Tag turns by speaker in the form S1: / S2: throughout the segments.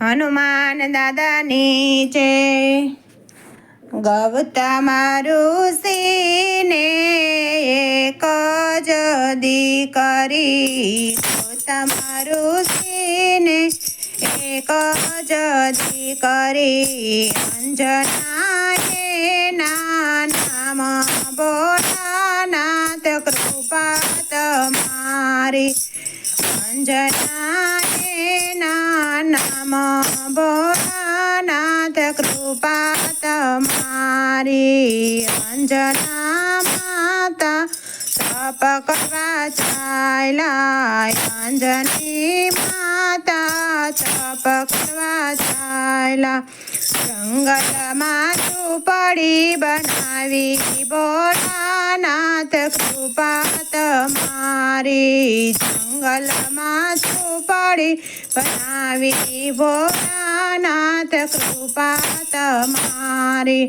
S1: હનુમાન દાદાની છે. મારું સીને એક જ દીકરી ગૌતમ સીને એક જ દીકરી અંજનાએ નામ બોલાનાથ કૃપા તમારી અંજનાએ ના બોલાનાથ કૃપા તમારી અંજના માતા તપ કરવા ચાલ્યા અંજની માતા તપ કરવા ચાલ્યા જંગલમાં ઝૂંપડી બનાવી બોલાનાથ કૃપા તમારી જંગલમાં ઝૂંપડી બનાવી ભોળાનાથ કૃપા તમારી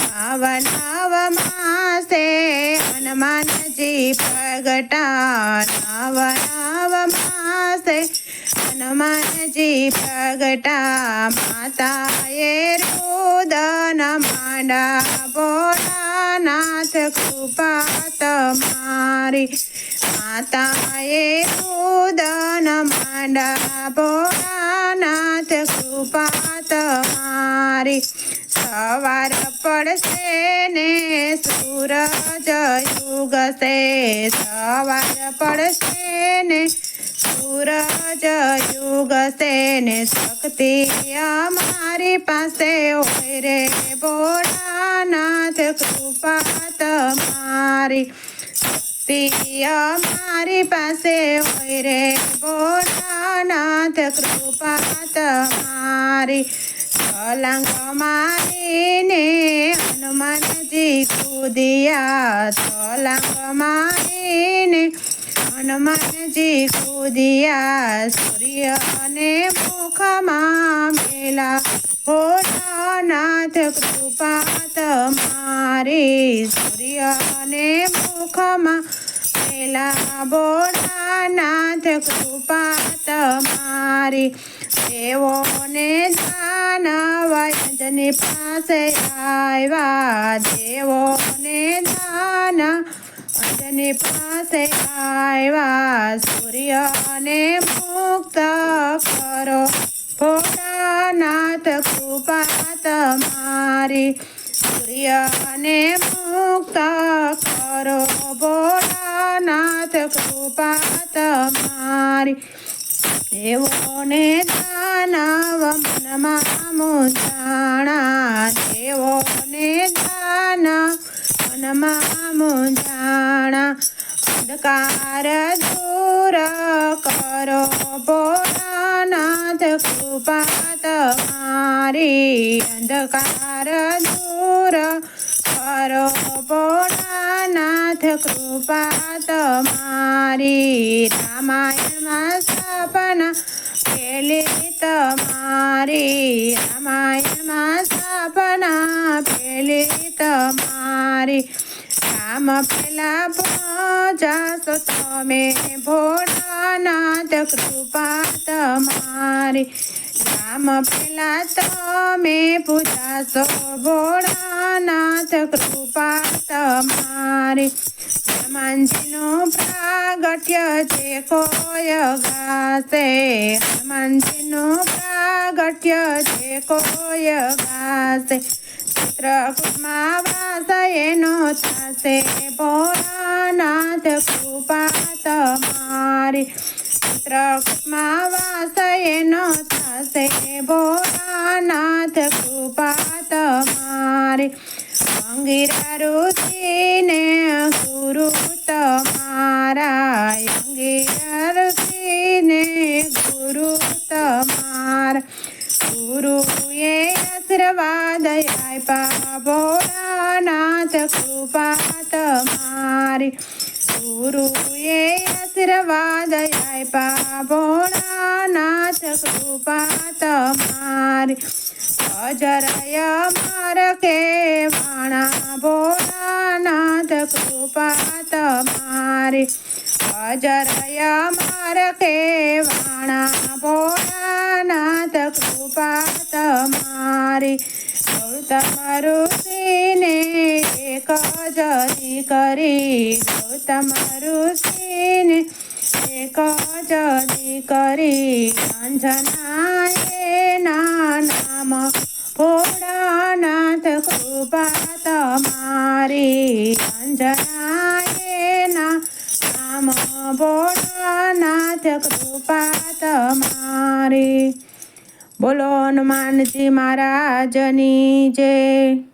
S1: નવ માસે હનુમાનજી પ્રગટા નવ નવ માસે હનુમાનજી પ્રગટા, માતાએ રોદન માંડા ભોળાનાથ કૃપા તમારી માતાએ રોદન માંડા ભોળાનાથ કૃપા તમારી સવાર પડશે ને સૂરજ યુગશે સવાર પડશે ને સૂરજ યુગશે ને શક્તિ અમારી પાસે હોય રે. ભોળાનાથ કૃપા તમારી શક્તિ અમારી પાસે હોય રે. ભોળાનાથ કૃપા તમારી છલાંગ મારીને હનુમાનજી કૂદિયા. છલાંગ મારીને હનુમાનજી કૂદિયા. સૂર્ય અને મુખમાં મેલા ભોળાનાથ કૃપા તમારી સૂર્ય અને મુખમાં મેલા ભોળાનાથ કૃપા તમારી દેવોને દાનવયજની પાસે આવ્યા. દેવોને નાના અંજની પાસે આવ્યા. સૂર્યને મુક્ત કરો, ભોળાનાથ કૃપા તમારી સૂર્યને મુક્ત કરો, ભોળાનાથ કૃપા તમારી દેવોને દાનવ મનમાં મૂંઝાણા. દેવોને દાન મનમાં મૂંઝાણા. અંધકાર દૂર કરો ભોળાનાથ કૃપા તમારી અંધકાર દૂર કરો ભોળાનાથ કૃપા તમારી સ્થાપના પેલી તમારી રામાયણમાં સ્થાપના પેલી તમારી રામ પેલા પહોંચાશો તમે ભોળાનાથ કૃપા તમારી રામ પેલા તમે પૂજાશો ભોળાનાથ કૃપા તમારી. હનુમાનજીનું પ્રાગટ્ય છે કોય ગાશે. હનુમાનજીનું પ્રાગટ્ય છે કોય ગાશે. ચિત્રકૂટમાં વાસ એનો થશે ભોળાનાથ કૃપા તમારી. ચિત્રકૂટમાં વાસ એનો થશે ભોળાનાથ કૃપા તમારી અંગીરા ઋષિને ગુરુ તમારા અંગીરા ઋષિને ગુરુ તમારા ગુરુએ આશીર્વાદ આપ્યા ભોળાનાથ કૃપા તમારી ગુરુએ આશીર્વાદ આપ્યા ભોળાનાથ કૃપા તમારી. અજરાય માર કે વાણા ભોળાનાથ કૃપા તમારી. અજરય માર કે વાણા ભોળાનાથ કૃપા તમારી. ગૌતમ ઋષિને કરી ગૌતમ ઋષિને એક જ દીકરી અંજના એના નામ ભોળાનાથ કૃપા તમારી. અંજનાએ નામ ભોળાનાથ કૃપા તમારી. બોલો હનુમાનજી મહારાજની જય.